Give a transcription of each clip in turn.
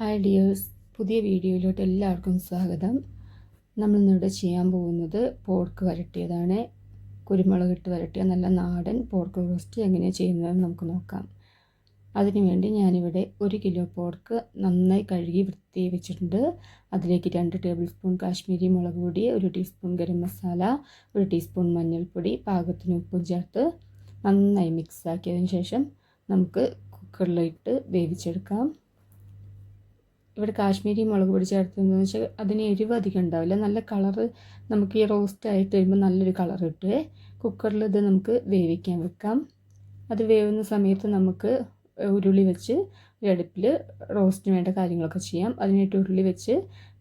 Hi dears പുതിയ വീഡിയോയിലോട്ട് എല്ലാവർക്കും സ്വാഗതം. നമ്മൾ ഇന്നിവിടെ ചെയ്യാൻ പോകുന്നത് പോർക്ക് വരട്ടിയതാണ്. കുരുമുളക് ഇട്ട് വരട്ടിയ നല്ല നാടൻ പോർക്ക് റോസ്റ്റ് എങ്ങനെയാണ് ചെയ്യുന്നതെന്ന് നമുക്ക് നോക്കാം. അതിനുവേണ്ടി ഞാനിവിടെ ഒരു കിലോ പോർക്ക് നന്നായി കഴുകി വൃത്തി വെച്ചിട്ടുണ്ട്. അതിലേക്ക് രണ്ട് ടേബിൾ സ്പൂൺ കാശ്മീരി മുളക് പൊടി ഒരു ടീസ്പൂൺ ഗരം മസാല ഒരു ടീസ്പൂൺ മഞ്ഞൾപ്പൊടി പാകത്തിന് ഉപ്പും ചേർത്ത് നന്നായി മിക്സാക്കിയതിന് ശേഷം നമുക്ക് കുക്കറിലിട്ട് വേവിച്ചെടുക്കാം. ഇവിടെ കാശ്മീരി മുളക് പൊടി ചേർത്തതെന്ന് വെച്ചാൽ അതിന് എരിവ് അധികം ഉണ്ടാവില്ല. നല്ല കളറ് നമുക്ക് ഈ റോസ്റ്റ് ആയിട്ട് വരുമ്പോൾ നല്ലൊരു കളർ കിട്ടുമേ കുക്കറിൽ ഇത് നമുക്ക് വേവിക്കാൻ വെക്കാം. അത് വേവുന്ന സമയത്ത് നമുക്ക് ഉരുളി വെച്ച് അടുപ്പിൽ റോസ്റ്റിന് വേണ്ട കാര്യങ്ങളൊക്കെ ചെയ്യാം. അതിനായിട്ട് ഉരുളി വെച്ച്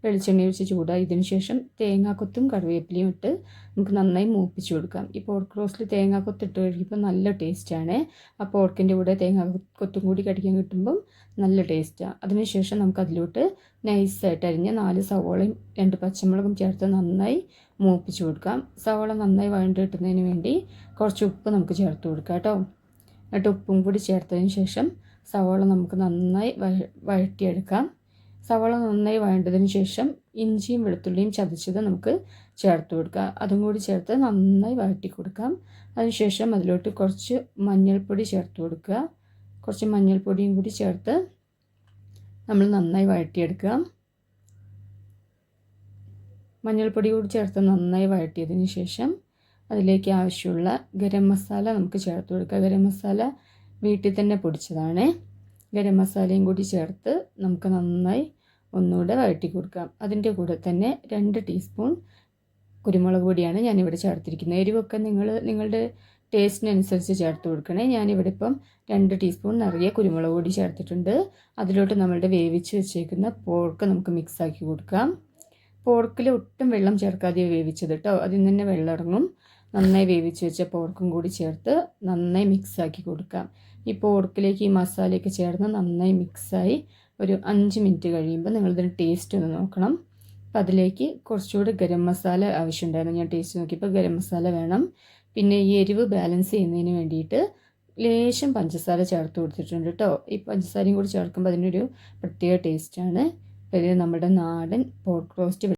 വെളിച്ചെണ്ണ ഒഴിച്ച് ഇതിന് ശേഷം തേങ്ങാക്കൊത്തും കറിവേപ്പിലയും ഇട്ട് നമുക്ക് നന്നായി മൂപ്പിച്ച് കൊടുക്കാം. ഈ പോർക്ക് റോസ്റ്റിൽ തേങ്ങാക്കൊത്ത് ഇട്ട് കഴിക്കുമ്പോൾ നല്ല ടേസ്റ്റാണ് ആ പോർക്കിന്റെ കൂടെ തേങ്ങാക്കൊത്തും കൂടി കടിക്കാൻ കിട്ടുമ്പം നല്ല ടേസ്റ്റാണ് അതിനുശേഷം നമുക്ക് അതിലോട്ട് നൈസായിട്ട് അരിഞ്ഞ നാല് സവോളയും രണ്ട് പച്ചമുളകും ചേർത്ത് നന്നായി മൂപ്പിച്ച് കൊടുക്കാം. സവോള നന്നായി വഴണ്ട് കിട്ടുന്നതിന് വേണ്ടി കുറച്ച് ഉപ്പ് നമുക്ക് ചേർത്ത് കൊടുക്കാം കേട്ടോ. എന്നിട്ട് ഉപ്പും കൂടി ചേർത്തതിന് ശേഷം സവോള നമുക്ക് നന്നായി വഴറ്റിയെടുക്കാം. സവോള നന്നായി വഴണ്ടതിന് ശേഷം ഇഞ്ചിയും വെളുത്തുള്ളിയും ചതച്ചത് നമുക്ക് ചേർത്ത് കൊടുക്കാം. അതും കൂടി ചേർത്ത് നന്നായി വഴറ്റി കൊടുക്കാം. അതിനുശേഷം അതിലോട്ട് കുറച്ച് മഞ്ഞൾപ്പൊടി ചേർത്ത് കൊടുക്കുക. കുറച്ച് മഞ്ഞൾപ്പൊടിയും കൂടി ചേർത്ത് നമ്മൾ നന്നായി വഴറ്റിയെടുക്കുക മഞ്ഞൾപ്പൊടി കൂടി ചേർത്ത് നന്നായി വഴറ്റിയതിന് ശേഷം അതിലേക്ക് ആവശ്യമുള്ള ഗരം മസാല നമുക്ക് ചേർത്ത് കൊടുക്കുക ഗരം മസാല വീട്ടിൽ തന്നെ പൊടിച്ചതാണ്. ഗരം മസാലയും കൂടി ചേർത്ത് നമുക്ക് നന്നായി ഒന്നുകൂടെ വഴറ്റി കൊടുക്കാം. അതിന്റെ കൂടെ തന്നെ രണ്ട് ടീസ്പൂൺ കുരുമുളക് പൊടിയാണ് ഞാനിവിടെ ചേർത്തിരിക്കുന്നത്. എരിവൊക്കെ നിങ്ങൾ നിങ്ങളുടെ ടേസ്റ്റിനനുസരിച്ച് ചേർത്ത് കൊടുക്കണേ. ഞാനിവിടെ ഇപ്പം രണ്ട് ടീസ്പൂൺ നിറയെ കുരുമുളക് പൊടി ചേർത്തിട്ടുണ്ട്. അതിലോട്ട് നമ്മളുടെ വേവിച്ച് വെച്ചേക്കുന്ന പോർക്ക് നമുക്ക് മിക്സാക്കി കൊടുക്കാം. പോർക്കിൽ ഒട്ടും വെള്ളം ചേർക്കാതെ വേവിച്ചത് കേട്ടോ. അതിൽ നിന്ന് തന്നെ വെള്ളം ഇറങ്ങും. നന്നായി വേവിച്ച് വെച്ച പോർക്കും കൂടി ചേർത്ത് നന്നായി മിക്സാക്കി കൊടുക്കാം. ഈ പോർക്കിലേക്ക് ഈ മസാലയൊക്കെ ചേർന്ന് നന്നായി മിക്സായി ഒരു അഞ്ച് മിനിറ്റ് കഴിയുമ്പോൾ നിങ്ങളിതിന് ടേസ്റ്റ് ഒന്ന് നോക്കണം. അപ്പോൾ അതിലേക്ക് കുറച്ചുകൂടി ഗരം മസാല ആവശ്യമുണ്ടായിരുന്നു. ഞാൻ ടേസ്റ്റ് നോക്കിയപ്പോൾ ഗരം മസാല വേണം. പിന്നെ ഈ എരിവ് ബാലൻസ് ചെയ്യുന്നതിന് വേണ്ടിയിട്ട് ലേശം പഞ്ചസാര ചേർത്ത് കൊടുത്തിട്ടുണ്ട് കേട്ടോ. ഈ പഞ്ചസാരയും കൂടി ചേർക്കുമ്പോൾ അതിനൊരു പ്രത്യേക ടേസ്റ്റാണ് ഇത് നമ്മുടെ നാടൻ പോർക്ക് റോസ്റ്റ്